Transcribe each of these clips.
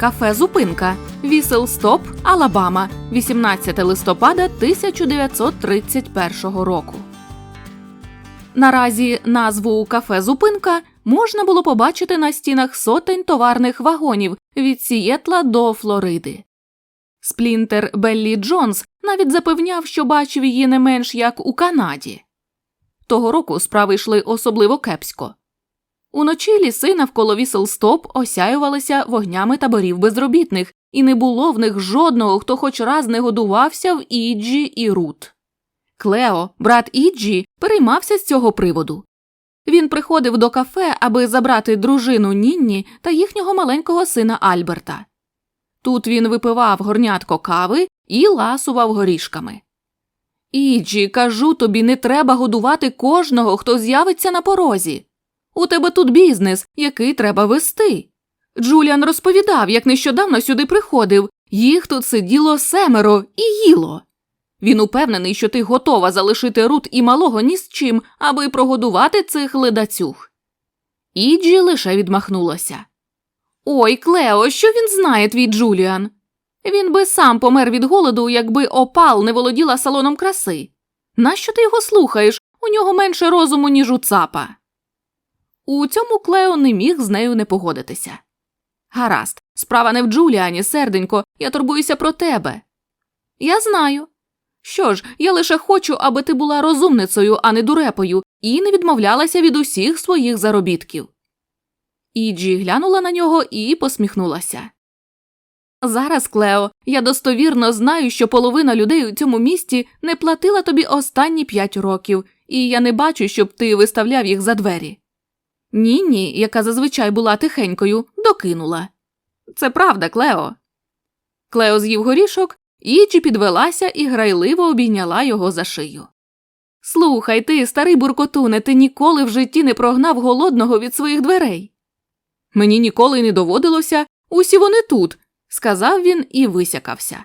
Кафе Зупинка. Вісел Стоп, Алабама. 18 листопада 1931 року. Наразі назву кафе Зупинка можна було побачити на стінах сотень товарних вагонів від Сієтла до Флориди. Сплінтер Беллі Джонс навіть запевняв, що бачив її не менш як у Канаді. Того року справи йшли особливо кепсько. Уночі ліси навколо Віселстоп осяювалися вогнями таборів безробітних, і не було в них жодного, хто хоч раз не годувався в Іджі і Рут. Клео, брат Іджі, переймався з цього приводу. Він приходив до кафе, аби забрати дружину Нінні та їхнього маленького сина Альберта. Тут він випивав горнятко кави і ласував горішками. Іджі, кажу тобі, не треба годувати кожного, хто з'явиться на порозі. У тебе тут бізнес, який треба вести. Джуліан розповідав, як нещодавно сюди приходив, їх тут сиділо семеро і їло. Він упевнений, що ти готова залишити Рут і малого ні з чим, аби прогодувати цих ледацюг. Іджі лише відмахнулася. Ой, Клео, що він знає, твій Джуліан? Він би сам помер від голоду, якби опал не володіла салоном краси. Нащо ти його слухаєш? У нього менше розуму, ніж у цапа. У цьому Клео не міг з нею не погодитися. Гаразд, справа не в Джуліані, серденько, я турбуюся про тебе. Я знаю. Що ж, я лише хочу, аби ти була розумницею, а не дурепою, і не відмовлялася від усіх своїх заробітків. Іджі глянула на нього і посміхнулася. Зараз, Клео, я достовірно знаю, що половина людей у цьому місті не платила тобі останні п'ять років, і я не бачу, щоб ти виставляв їх за двері. Ніні, яка зазвичай була тихенькою, докинула. Це правда, Клео. Клео з'їв горішок, Іджі підвелася і грайливо обійняла його за шию. Слухай ти, старий буркотуне, ти ніколи в житті не прогнав голодного від своїх дверей. Мені ніколи не доводилося, усі вони тут, сказав він і висякався.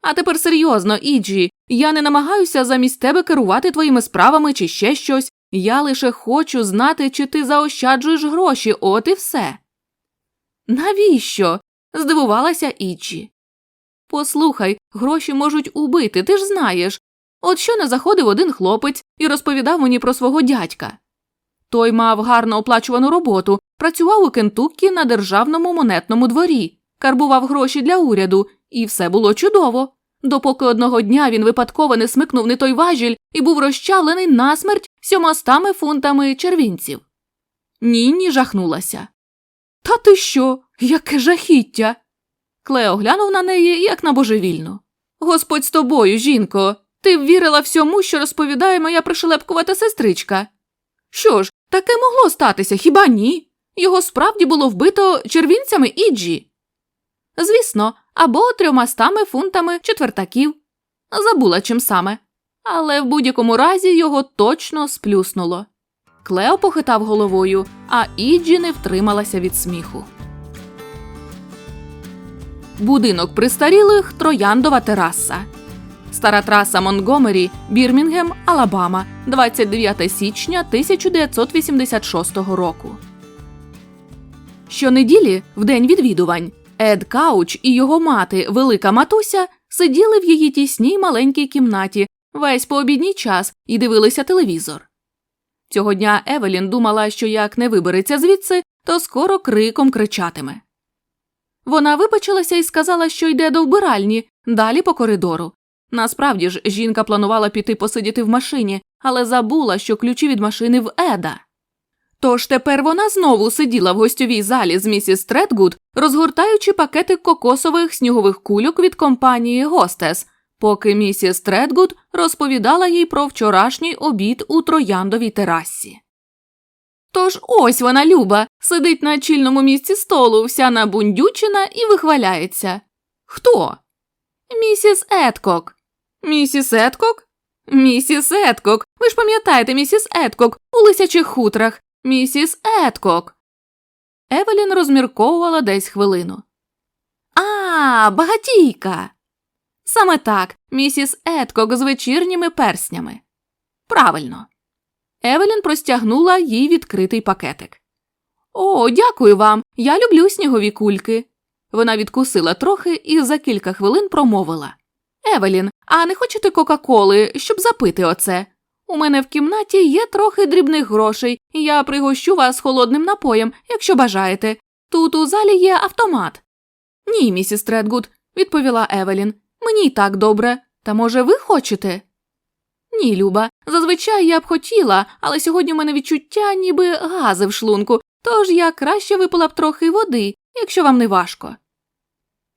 А тепер серйозно, Іджі, я не намагаюся замість тебе керувати твоїми справами чи ще щось. Я лише хочу знати, чи ти заощаджуєш гроші, от і все. Навіщо? здивувалася Іджі. Послухай, гроші можуть убити, ти ж знаєш. От що не заходив один хлопець і розповідав мені про свого дядька. Той мав гарно оплачувану роботу, працював у Кентуккі на державному монетному дворі, карбував гроші для уряду, і все було чудово. Допоки одного дня він випадково не смикнув не той важіль і був розчавлений насмерть сьомостами фунтами червінців. Нінні жахнулася. Та ти що? Яке жахіття. Клео глянув на неї, як на божевільну. Господь з тобою, жінко, ти ввірила всьому, що розповідає моя пришелепкувата сестричка. Що ж, таке могло статися, хіба ні? Його справді було вбито червінцями Іджі. Звісно, або трьомастами фунтами четвертаків. Забула чим саме. Але в будь-якому разі його точно сплюснуло. Клео похитав головою, а Іджі не втрималася від сміху. Будинок престарілих Трояндова тераса. Стара траса Монгомері, Бірмінгем, Алабама, 29 січня 1986 року. Щонеділі, в день відвідувань, Ед Кауч і його мати, велика матуся, сиділи в її тісній маленькій кімнаті весь пообідній час і дивилися телевізор. Цього дня Евелін думала, що як не вибереться звідси, то скоро криком кричатиме. Вона вибачилася і сказала, що йде до вбиральні, далі по коридору. Насправді ж, жінка планувала піти посидіти в машині, але забула, що ключі від машини в Еда. Тож тепер вона знову сиділа в гостьовій залі з місіс Тредгуд, розгортаючи пакетик кокосових снігових кульок від компанії Гостес, поки місіс Тредгуд розповідала їй про вчорашній обід у трояндовій терасі. Тож ось вона, Люба, сидить на чільному місці столу, вся набундючена і вихваляється. Хто? Місіс Едкок. Місіс Едкок? Місіс Едкок. Ви ж пам'ятаєте, місіс Едкок у лисячих хутрах. Місіс Едкок. Евелін розмірковувала десь хвилину. А, багатійка. Саме так, місіс Едкок з вечірніми перснями. Правильно. Евелін простягнула їй відкритий пакетик. О, дякую вам. Я люблю снігові кульки. Вона відкусила трохи і за кілька хвилин промовила Евелін, а не хочете Кока-Коли, щоб запити оце? У мене в кімнаті є трохи дрібних грошей, я пригощу вас холодним напоєм, якщо бажаєте. Тут у залі є автомат. Ні, місіс Тредгуд, відповіла Евелін. Мені й так добре. Та може ви хочете? Ні, Люба, зазвичай я б хотіла, але сьогодні у мене відчуття ніби гази в шлунку, тож я краще випила б трохи води, якщо вам не важко.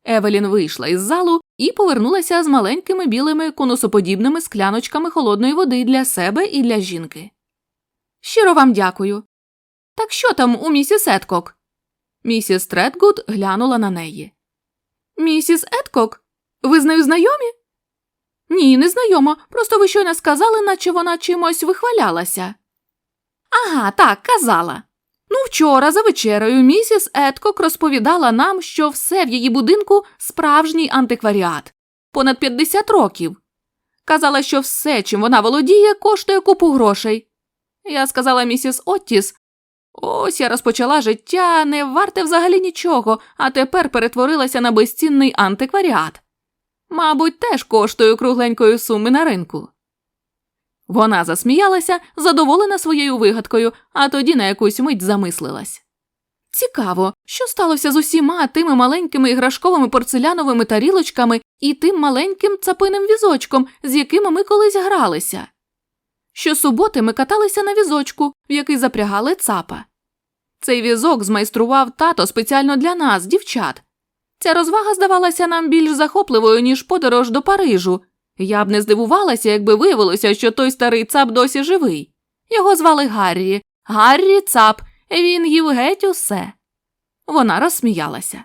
Евелін вийшла із залу і повернулася з маленькими білими конусоподібними скляночками холодної води для себе і для жінки. Щиро вам дякую. Так що там у місіс Еткок? Місіс Тредгуд глянула на неї. Місіс Еткок? Ви з нею знайомі? Ні, не знайома. Просто ви щойно сказали, наче вона чимось вихвалялася. Ага, так, казала. Ну, вчора за вечерею місіс Еткок розповідала нам, що все в її будинку справжній антикваріат. Понад 50 років. Казала, що все, чим вона володіє, коштує купу грошей. Я сказала місіс Оттіс, ось я розпочала життя, не варте взагалі нічого, а тепер перетворилася на безцінний антикваріат. Мабуть, теж коштує кругленької суми на ринку. Вона засміялася, задоволена своєю вигадкою, а тоді на якусь мить замислилась. Цікаво, що сталося з усіма тими маленькими іграшковими порцеляновими тарілочками і тим маленьким цапиним візочком, з якими ми колись гралися. Щосуботи ми каталися на візочку, в який запрягали цапа. Цей візок змайстрував тато спеціально для нас, дівчат. Ця розвага здавалася нам більш захопливою, ніж подорож до Парижу. Я б не здивувалася, якби виявилося, що той старий цап досі живий. Його звали Гаррі. Гаррі цап, він їв геть усе. Вона розсміялася.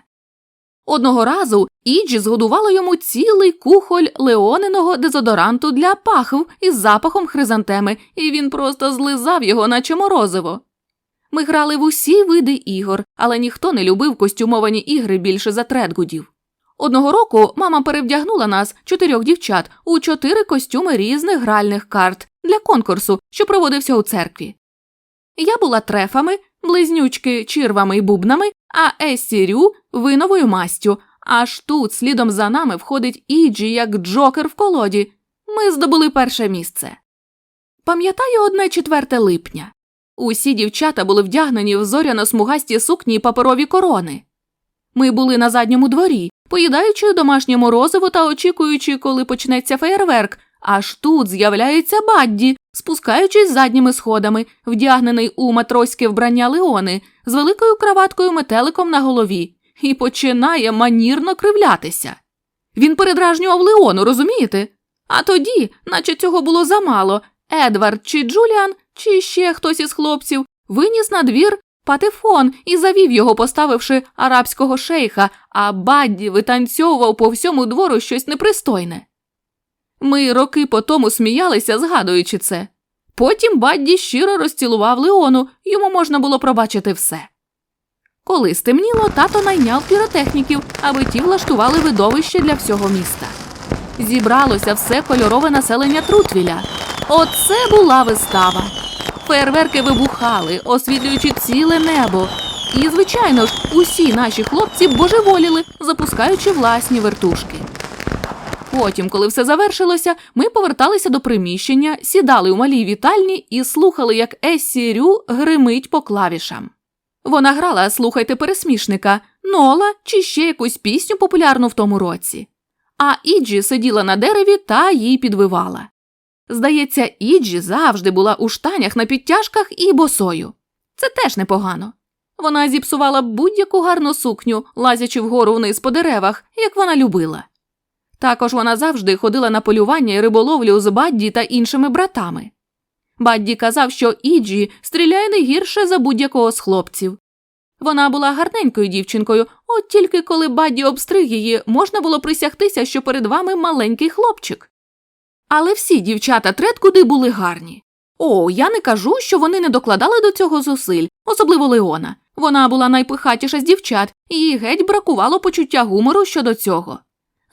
Одного разу Іджі згодувала йому цілий кухоль леониного дезодоранту для пахв із запахом хризантеми, і він просто злизав його, наче морозиво. Ми грали в усі види ігор, але ніхто не любив костюмовані ігри більше за тредгудів. Одного року мама перевдягнула нас, чотирьох дівчат, у чотири костюми різних гральних карт для конкурсу, що проводився у церкві. Я була трефами, близнючки чірвами і бубнами, а Ессі Рю виновою мастю. Аж тут слідом за нами входить Іджі як джокер в колоді. Ми здобули перше місце. Пам'ятаю одне 4 липня. Усі дівчата були вдягнені в зоряно смугасті сукні й паперові корони. Ми були на задньому дворі, поїдаючи домашнє морозиво та очікуючи, коли почнеться феєрверк, аж тут з'являється Бадді, спускаючись задніми сходами, вдягнений у матроське вбрання Леони, з великою краваткою метеликом на голові, і починає манірно кривлятися. Він передражнював Леону, розумієте? А тоді, наче цього було замало, Едвард чи Джуліан, чи ще хтось із хлопців, виніс на двір патефон і завів його, поставивши арабського шейха, а Бадді витанцьовував по всьому двору щось непристойне. Ми роки по тому сміялися, згадуючи це. Потім Бадді щиро розцілував Леону, йому можна було пробачити все. Коли стемніло, тато найняв піротехніків, аби ті влаштували видовище для всього міста. Зібралося все кольорове населення Трутвіля. Оце була вистава. Фейерверки вибухали, освітлюючи ціле небо. І, звичайно ж, усі наші хлопці божеволіли, запускаючи власні вертушки. Потім, коли все завершилося, ми поверталися до приміщення, сідали у малій вітальні і слухали, як Ессі Рю гримить по клавішам. Вона грала Слухайте пересмішника, Нола чи ще якусь пісню популярну в тому році. А Іджі сиділа на дереві та їй підвивала. Здається, Іджі завжди була у штанях на підтяжках і босою. Це теж непогано. Вона зіпсувала будь-яку гарну сукню, лазячи вгору вниз по деревах, як вона любила. Також вона завжди ходила на полювання і риболовлю з Бадді та іншими братами. Бадді казав, що Іджі стріляє не гірше за будь-якого з хлопців. Вона була гарненькою дівчинкою, от тільки коли Бадді обстриг її, можна було присягтися, що перед вами маленький хлопчик. Але всі дівчата Тредкуди були гарні. О, я не кажу, що вони не докладали до цього зусиль, особливо Леона. Вона була найпихатіша з дівчат, і їй геть бракувало почуття гумору щодо цього.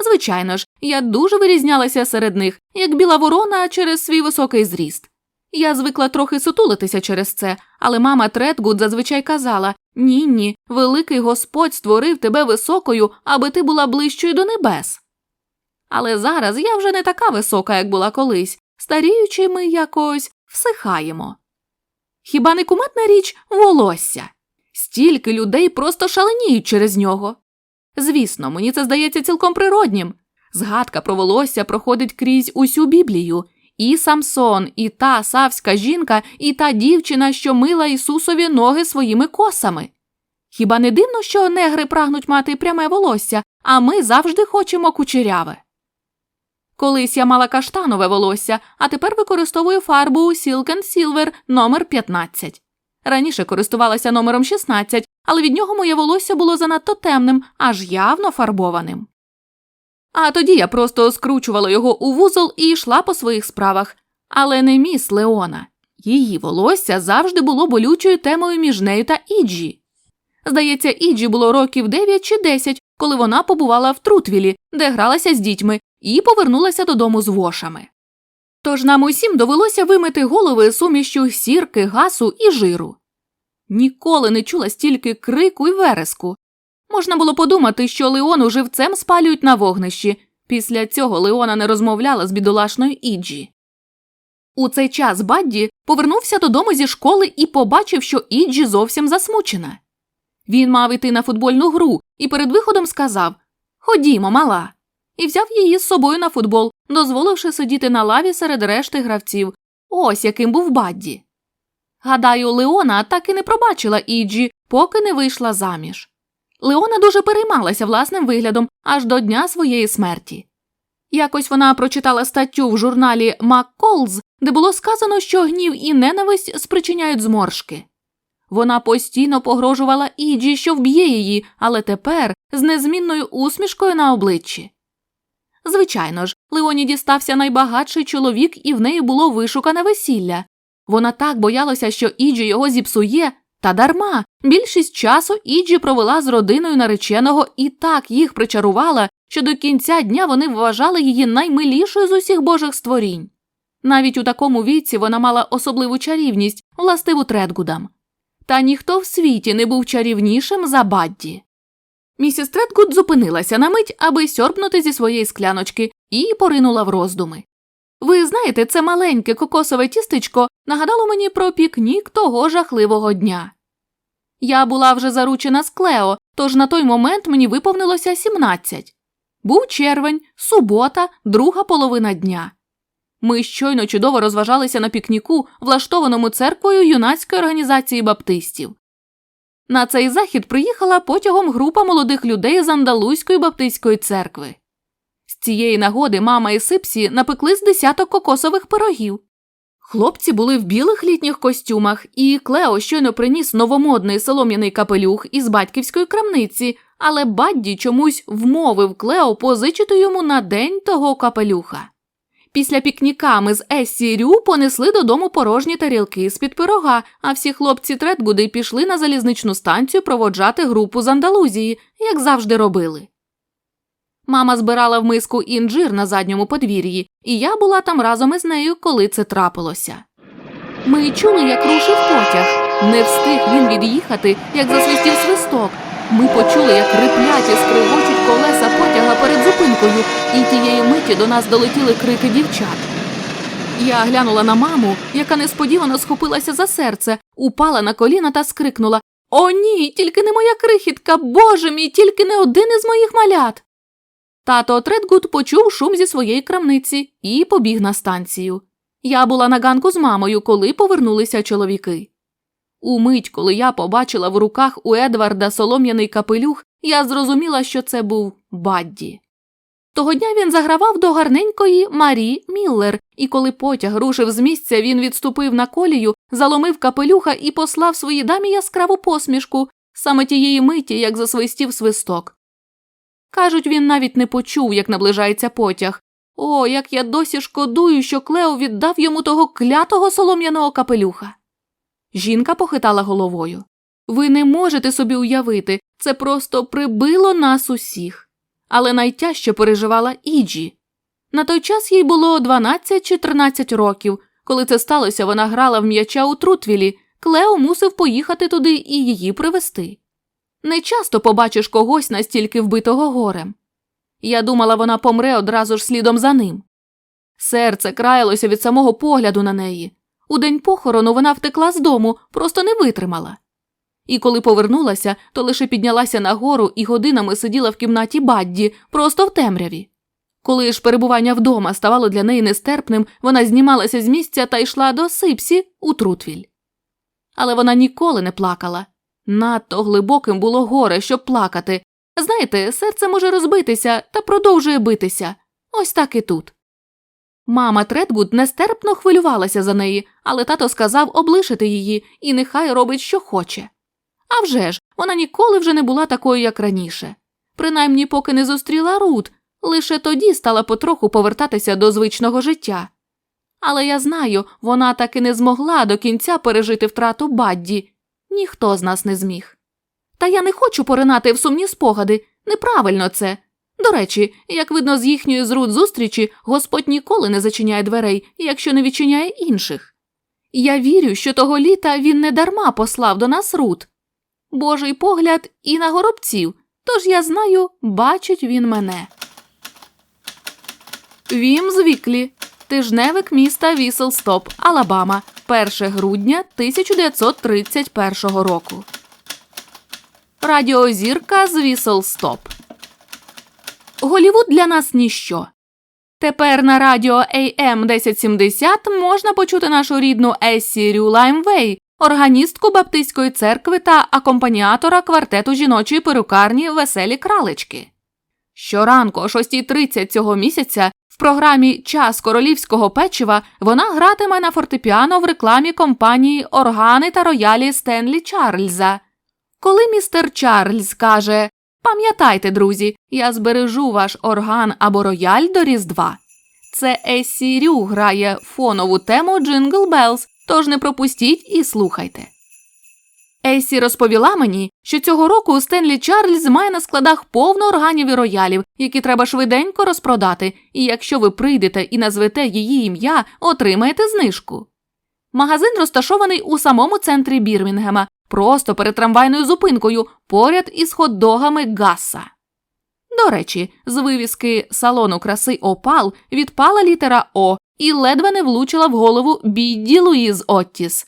Звичайно ж, я дуже вирізнялася серед них, як біла ворона через свій високий зріст. Я звикла трохи сутулитися через це, але мама Тредгуд зазвичай казала Ні, ні, великий Господь створив тебе високою, аби ти була ближчою до небес. Але зараз я вже не така висока, як була колись, старіючи ми якось всихаємо. Хіба не куметна річ волосся? Стільки людей просто шаленіють через нього. Звісно, мені це здається цілком природнім. Згадка про волосся проходить крізь усю Біблію. І Самсон, і та савська жінка, і та дівчина, що мила Ісусові ноги своїми косами. Хіба не дивно, що негри прагнуть мати пряме волосся, а ми завжди хочемо кучеряве. Колись я мала каштанове волосся, а тепер використовую фарбу Silk and Silver номер 15. Раніше користувалася номером 16, але від нього моє волосся було занадто темним, аж явно фарбованим. А тоді я просто скручувала його у вузол і йшла по своїх справах. Але не міс Леона. Її волосся завжди було болючою темою між нею та Іджі. Здається, Іджі було років 9 чи 10, коли вона побувала в Трутвілі, де гралася з дітьми, і повернулася додому з вошами. Тож нам усім довелося вимити голови сумішчю сірки, гасу і жиру. Ніколи не чула стільки крику і вереску. Можна було подумати, що Леону живцем спалюють на вогнищі. Після цього Леона не розмовляла з бідолашною Іджі. У цей час Бадді повернувся додому зі школи і побачив, що Іджі зовсім засмучена. Він мав іти на футбольну гру і перед виходом сказав Ходімо, мала. І взяв її з собою на футбол, дозволивши сидіти на лаві серед решти гравців. Ось яким був Бадді. Гадаю, Леона так і не пробачила Іджі, поки не вийшла заміж. Леона дуже переймалася власним виглядом аж до дня своєї смерті. Якось вона прочитала статтю в журналі «Макколз», де було сказано, що гнів і ненависть спричиняють зморшки. Вона постійно погрожувала Іджі, що вб'є її, але тепер з незмінною усмішкою на обличчі. Звичайно ж, Леоні дістався найбагатший чоловік, і в неї було вишукане весілля. Вона так боялася, що Іджі його зіпсує, та дарма. Більшість часу Іджі провела з родиною нареченого і так їх причарувала, що до кінця дня вони вважали її наймилішою з усіх божих створінь. Навіть у такому віці вона мала особливу чарівність, властиву Тредгудам. Та ніхто в світі не був чарівнішим за Бадді. Місіс Тредгуд зупинилася на мить, аби сьорбнути зі своєї скляночки, і поринула в роздуми. Ви знаєте, це маленьке кокосове тістечко нагадало мені про пікнік того жахливого дня. Я була вже заручена з Клео, тож на той момент мені виповнилося 17. Був червень, субота, друга половина дня. Ми щойно чудово розважалися на пікніку, влаштованому церквою юнацької організації баптистів. На цей захід приїхала потягом група молодих людей з Андалузької баптистської церкви. З цієї нагоди мама і сипсі напекли з десяток кокосових пирогів. Хлопці були в білих літніх костюмах, і Клео щойно приніс новомодний солом'яний капелюх із батьківської крамниці, але Бадді чомусь вмовив Клео позичити йому на день того капелюха. Після пікніка ми з Ессі Рю понесли додому порожні тарілки з під пирога, а всі хлопці Тредгуди пішли на залізничну станцію проводжати групу з Андалузії, як завжди робили. Мама збирала в миску інжир на задньому подвір'ї, і я була там разом із нею, коли це трапилося. Ми чули, як рушив потяг. Не встиг він від'їхати, як засвистів свисток. Ми почули, як риплять і скригочуть колеса потяга перед зупинкою, і тієї миті до нас долетіли крики дівчат. Я глянула на маму, яка несподівано схопилася за серце, упала на коліна та скрикнула О, ні, тільки не моя крихітка, боже мій, тільки не один із моїх малят. Тато Тредгуд почув шум зі своєї крамниці і побіг на станцію. Я була на ганку з мамою, коли повернулися чоловіки. У мить, коли я побачила в руках у Едварда солом'яний капелюх, я зрозуміла, що це був Бадді. Того дня він загравав до гарненької Марі Міллер, і коли потяг рушив з місця, він відступив на колію, заломив капелюха і послав своїй дамі яскраву посмішку саме тієї миті, як засвистів свисток. Кажуть, він навіть не почув, як наближається потяг. О, як я досі шкодую, що Клео віддав йому того клятого солом'яного капелюха. Жінка похитала головою. Ви не можете собі уявити, це просто прибило нас усіх. Але найтяжче переживала Іджі. На той час їй було 12 чи 13 років. Коли це сталося, вона грала в м'яча у Трутвілі, Клео мусив поїхати туди і її привезти. Не часто побачиш когось настільки вбитого горем. Я думала, вона помре одразу ж слідом за ним. Серце краялося від самого погляду на неї. У день похорону вона втекла з дому, просто не витримала. І коли повернулася, то лише піднялася нагору і годинами сиділа в кімнаті Бадді, просто в темряві. Коли ж перебування вдома ставало для неї нестерпним, вона знімалася з місця та йшла до Сипсі у Трутвіль. Але вона ніколи не плакала. Надто глибоким було горе, щоб плакати. Знаєте, серце може розбитися та продовжує битися. Ось так і тут. Мама Тредгуд нестерпно хвилювалася за неї, але тато сказав облишити її і нехай робить, що хоче. А вже ж, вона ніколи вже не була такою, як раніше. Принаймні, поки не зустріла Рут, лише тоді стала потроху повертатися до звичного життя. Але я знаю, вона таки не змогла до кінця пережити втрату Бадді. Ніхто з нас не зміг. Та я не хочу поринати в сумні спогади. Неправильно це. До речі, як видно з їхньої з Рут зустрічі, Господь ніколи не зачиняє дверей, якщо не відчиняє інших. Я вірю, що того літа він не дарма послав до нас Рут. Божий погляд і на горобців, тож я знаю, бачить він мене. Вім з Віклі. Тижневик міста Віселстоп, Алабама, 1 грудня 1931 року. Радіозірка з Віселстоп. Голівуд для нас ніщо. Тепер на радіо AM 1070 можна почути нашу рідну Ессі Рю Лаймвей, органістку Баптистської церкви та акомпаніатора квартету жіночої перукарні Веселі кралечки. Щоранку о 6.30 цього місяця в програмі Час королівського печива вона гратиме на фортепіано в рекламі компанії Органи та роялі Стенлі Чарльза. Коли містер Чарльз каже Пам'ятайте, друзі, я збережу ваш орган або рояль до Різдва. Це Ессі Рю грає фонову тему Джингл Белls, тож не пропустіть і слухайте. Ейсі розповіла мені, що цього року Стенлі Чарльз має на складах повно органів і роялів, які треба швиденько розпродати, і якщо ви прийдете і назвете її ім'я, отримаєте знижку. Магазин розташований у самому центрі Бірмінгема, просто перед трамвайною зупинкою, поряд із хот-догами Гасса. До речі, з вивіски салону краси Опал відпала літера О і ледве не влучила в голову Бідді Луїз Оттіс.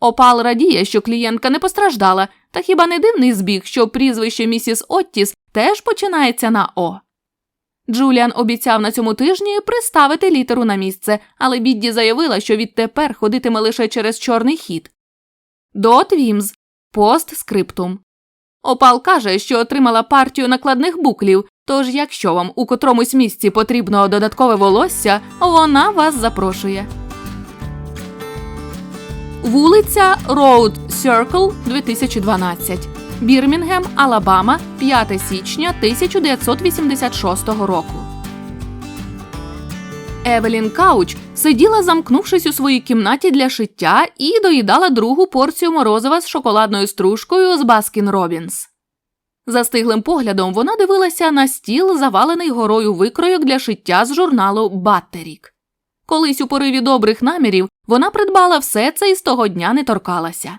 Опал радіє, що клієнтка не постраждала, та хіба не дивний збіг, що прізвище місіс Оттіс теж починається на О. Джуліан обіцяв на цьому тижні приставити літеру на місце, але Бідді заявила, що відтепер ходитиме лише через чорний хід. До Твімз. Пост. Опал каже, що отримала партію накладних буклів, тож якщо вам у котромусь місці потрібно додаткове волосся, вона вас запрошує. Вулиця Road Circle 2012. Бірмінгем, Алабама, 5 січня 1986 року. Евелін Кауч сиділа, замкнувшись у своїй кімнаті для шиття, і доїдала другу порцію морозива з шоколадною стружкою з Баскін Робінс. Застиглим поглядом вона дивилася на стіл, завалений горою викройок для шиття з журналу Баттерік. Колись у пориві добрих намірів вона придбала все це і з того дня не торкалася.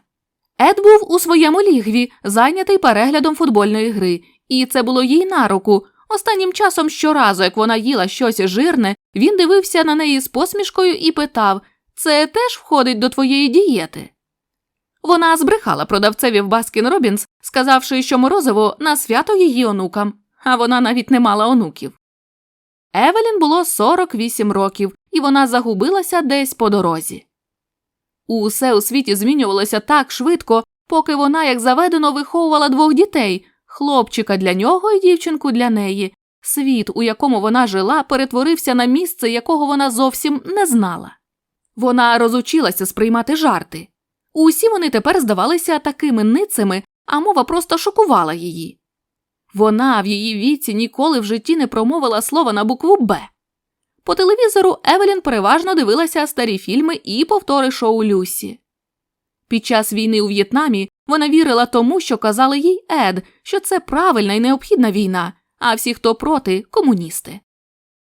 Ед був у своєму лігві, зайнятий переглядом футбольної гри, і це було їй на руку. Останнім часом щоразу, як вона їла щось жирне, він дивився на неї з посмішкою і питав Це теж входить до твоєї дієти? Вона збрехала продавцеві в Баскін Робінс, сказавши, що морозиво на свято її онукам, а вона навіть не мала онуків. Евелін було 48 років, і вона загубилася десь по дорозі. Усе у світі змінювалося так швидко, поки вона, як заведено, виховувала двох дітей хлопчика для нього і дівчинку для неї. Світ, у якому вона жила, перетворився на місце, якого вона зовсім не знала. Вона розучилася сприймати жарти. Усі вони тепер здавалися такими ницими, а мова просто шокувала її. Вона в її віці ніколи в житті не промовила слова на букву Б. По телевізору Евелін переважно дивилася старі фільми і повтори шоу Люсі. Під час війни у В'єтнамі вона вірила тому, що казали їй Ед, що це правильна і необхідна війна, а всі, хто проти, комуністи.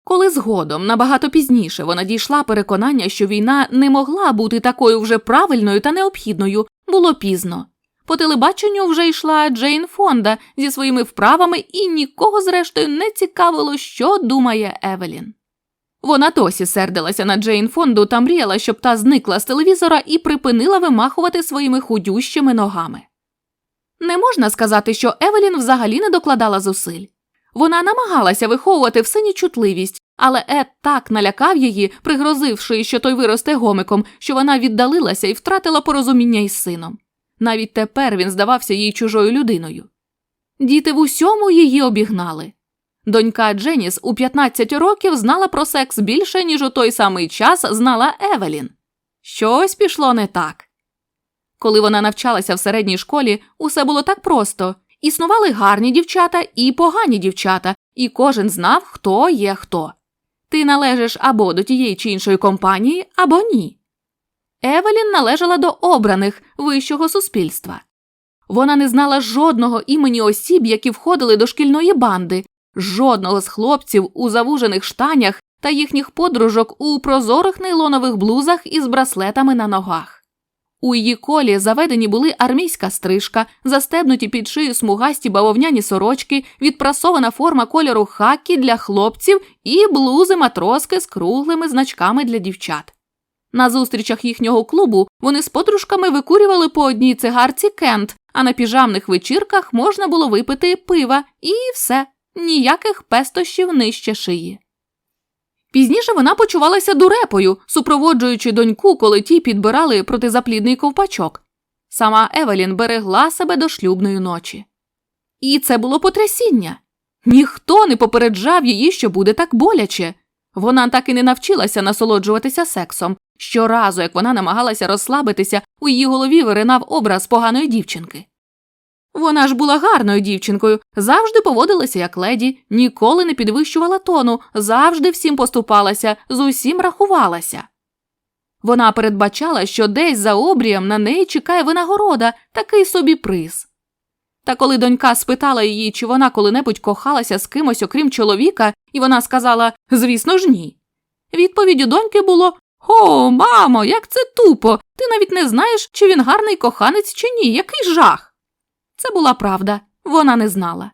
Коли згодом, набагато пізніше, вона дійшла переконання, що війна не могла бути такою вже правильною та необхідною, було пізно. По телебаченню вже йшла Джейн Фонда зі своїми вправами, і нікого, зрештою, не цікавило, що думає Евелін. Вона досі сердилася на Джейн Фонду та мріяла, щоб та зникла з телевізора і припинила вимахувати своїми худющими ногами. Не можна сказати, що Евелін взагалі не докладала зусиль. Вона намагалася виховувати в сині чутливість, але Ед так налякав її, пригрозивши, що той виросте гомиком, що вона віддалилася і втратила порозуміння із сином. Навіть тепер він здавався їй чужою людиною. Діти в усьому її обігнали. Донька Дженіс у 15 років знала про секс більше, ніж у той самий час знала Евелін. Щось пішло не так. Коли вона навчалася в середній школі, усе було так просто існували гарні дівчата і погані дівчата, і кожен знав, хто є хто. Ти належиш або до тієї чи іншої компанії, або ні. Евелін належала до обраних вищого суспільства. Вона не знала жодного імені осіб, які входили до шкільної банди, жодного з хлопців у завужених штанях та їхніх подружок у прозорих нейлонових блузах із браслетами на ногах. У її колі заведені були армійська стрижка, застебнуті під шию смугасті бавовняні сорочки, відпрасована форма кольору хакі для хлопців і блузи матроски з круглими значками для дівчат. На зустрічах їхнього клубу вони з подружками викурювали по одній цигарці кент, а на піжамних вечірках можна було випити пива і все, ніяких пестощів нижче шиї. Пізніше вона почувалася дурепою, супроводжуючи доньку, коли ті підбирали протизаплідний ковпачок. Сама Евелін берегла себе до шлюбної ночі. І це було потрясіння. Ніхто не попереджав її, що буде так боляче. Вона так і не навчилася насолоджуватися сексом. Щоразу, як вона намагалася розслабитися, у її голові виринав образ поганої дівчинки. Вона ж була гарною дівчинкою, завжди поводилася як леді, ніколи не підвищувала тону, завжди всім поступалася, з усім рахувалася. Вона передбачала, що десь за обрієм на неї чекає винагорода, такий собі приз. Та коли донька спитала її, чи вона коли-небудь кохалася з кимось, окрім чоловіка, і вона сказала звісно ж, ні. Відповіддю доньки було О, мамо, як це тупо! Ти навіть не знаєш, чи він гарний коханець, чи ні, який жах. Це була правда, вона не знала.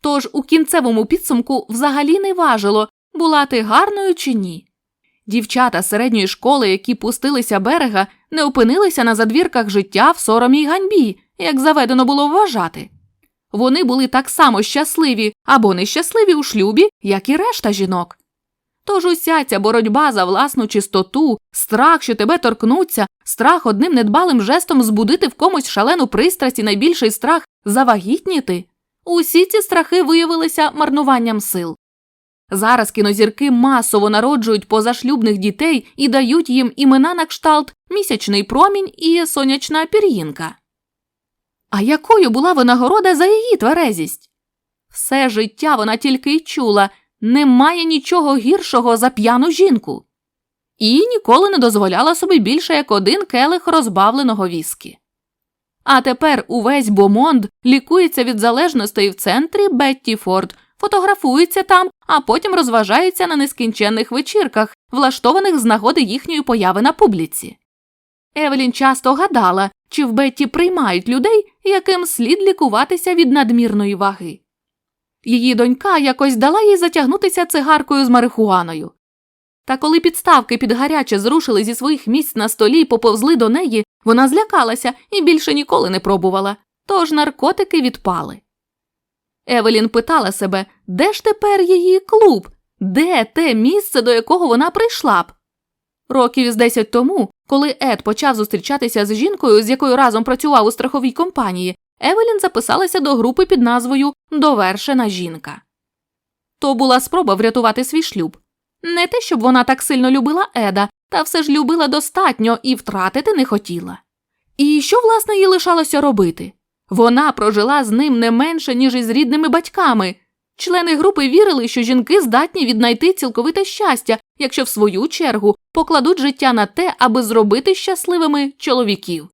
Тож у кінцевому підсумку взагалі не важило, була ти гарною чи ні. Дівчата середньої школи, які пустилися берега, не опинилися на задвірках життя в соромі й ганьбі, як заведено було вважати. Вони були так само щасливі або нещасливі у шлюбі, як і решта жінок. Тож уся ця боротьба за власну чистоту, страх, що тебе торкнуться, страх одним недбалим жестом збудити в комусь шалену пристрасть і найбільший страх завагітніти, усі ці страхи виявилися марнуванням сил. Зараз кінозірки масово народжують позашлюбних дітей і дають їм імена на кшталт місячний промінь і сонячна пір'їнка. А якою була винагорода за її тверезість? Все життя вона тільки й чула немає нічого гіршого за п'яну жінку, і ніколи не дозволяла собі більше як один келих розбавленого віскі. А тепер увесь Бомонд лікується від залежностей в центрі Бетті Форд, фотографується там, а потім розважається на нескінченних вечірках, влаштованих з нагоди їхньої появи на публіці. Евелін часто гадала, чи в Бетті приймають людей, яким слід лікуватися від надмірної ваги. Її донька якось дала їй затягнутися цигаркою з марихуаною. Та коли підставки під гаряче зрушили зі своїх місць на столі і поповзли до неї, вона злякалася і більше ніколи не пробувала, тож наркотики відпали. Евелін питала себе, де ж тепер її клуб, де те місце, до якого вона прийшла б. Років із десять тому, коли Ед почав зустрічатися з жінкою, з якою разом працював у страховій компанії, Евелін записалася до групи під назвою Довершена жінка. То була спроба врятувати свій шлюб. Не те, щоб вона так сильно любила Еда, та все ж любила достатньо і втратити не хотіла. І що, власне, їй лишалося робити? Вона прожила з ним не менше, ніж із рідними батьками. Члени групи вірили, що жінки здатні віднайти цілковите щастя, якщо в свою чергу покладуть життя на те, аби зробити щасливими чоловіків.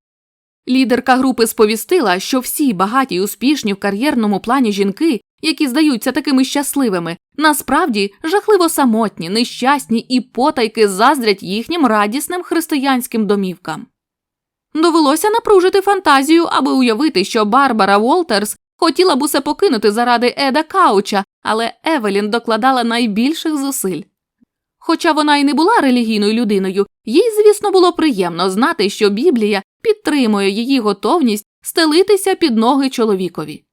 Лідерка групи сповістила, що всі багаті й успішні в кар'єрному плані жінки, які здаються такими щасливими, насправді жахливо самотні, нещасні і потайки заздрять їхнім радісним християнським домівкам. Довелося напружити фантазію, аби уявити, що Барбара Волтерс хотіла б усе покинути заради Еда Кауча, але Евелін докладала найбільших зусиль. Хоча вона й не була релігійною людиною, їй, звісно, було приємно знати, що Біблія підтримує її готовність стелитися під ноги чоловікові.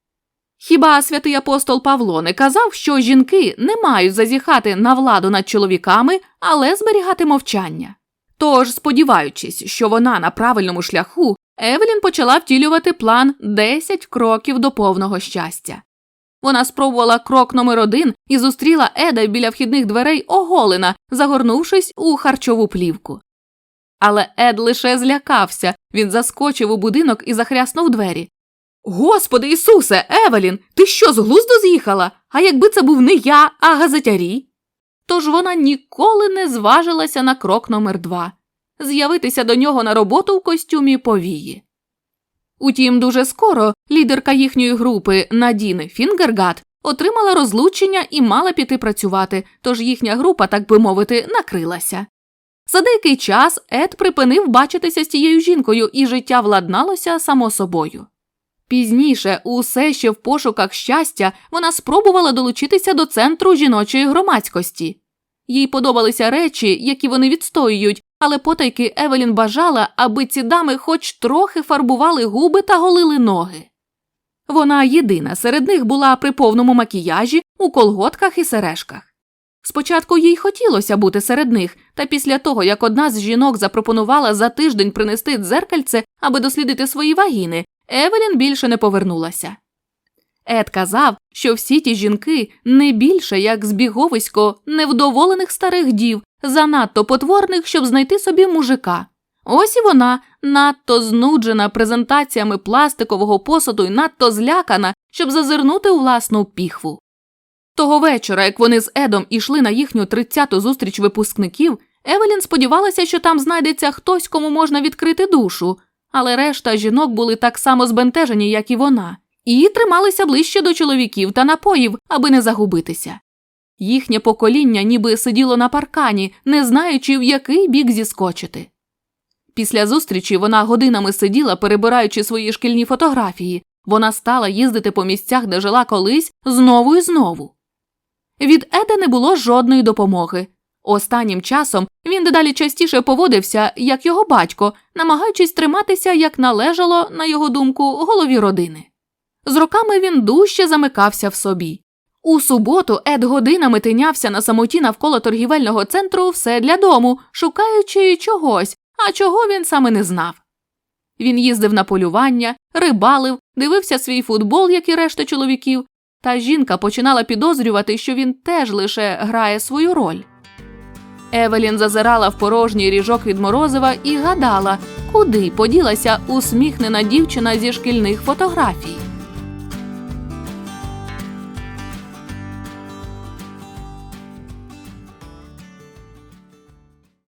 Хіба святий апостол Павло не казав, що жінки не мають зазіхати на владу над чоловіками, але зберігати мовчання? Тож, сподіваючись, що вона на правильному шляху, Евелін почала втілювати план 10 кроків до повного щастя. Вона спробувала крок номер один і зустріла Еда біля вхідних дверей оголена, загорнувшись у харчову плівку. Але Ед лише злякався, він заскочив у будинок і захряснув двері. Господи Ісусе, Евелін, ти що з глузду з'їхала? А якби це був не я, а газетярі? Тож вона ніколи не зважилася на крок номер два з'явитися до нього на роботу в костюмі повії. Утім, дуже скоро лідерка їхньої групи Надін Фінгергат отримала розлучення і мала піти працювати, тож їхня група, так би мовити, накрилася. За деякий час Ед припинив бачитися з тією жінкою, і життя владналося само собою. Пізніше, усе ще в пошуках щастя, вона спробувала долучитися до центру жіночої громадськості. Їй подобалися речі, які вони відстоюють, але потайки Евелін бажала, аби ці дами хоч трохи фарбували губи та голили ноги. Вона єдина серед них була при повному макіяжі, у колготках і сережках. Спочатку їй хотілося бути серед них, та після того, як одна з жінок запропонувала за тиждень принести дзеркальце, аби дослідити свої вагіни, Евелін більше не повернулася. Ед казав, що всі ті жінки не більше як збіговисько невдоволених старих дів, занадто потворних, щоб знайти собі мужика. Ось і вона надто знуджена презентаціями пластикового посуду і надто злякана, щоб зазирнути у власну піхву. Того вечора, як вони з Едом ішли на їхню 30-ту зустріч випускників, Евелін сподівалася, що там знайдеться хтось, кому можна відкрити душу, але решта жінок були так само збентежені, як і вона, і трималися ближче до чоловіків та напоїв, аби не загубитися. Їхнє покоління ніби сиділо на паркані, не знаючи, в який бік зіскочити. Після зустрічі вона годинами сиділа, перебираючи свої шкільні фотографії. Вона стала їздити по місцях, де жила колись, знову і знову. Від Еда не було жодної допомоги. Останнім часом він дедалі частіше поводився, як його батько, намагаючись триматися, як належало, на його думку, голові родини. З роками він дужче замикався в собі. У суботу Ед годинами тинявся на самоті навколо торгівельного центру все для дому, шукаючи чогось, а чого він саме не знав. Він їздив на полювання, рибалив, дивився свій футбол, як і решта чоловіків, та жінка починала підозрювати, що він теж лише грає свою роль. Евелін зазирала в порожній ріжок від морозива і гадала, куди поділася усміхнена дівчина зі шкільних фотографій.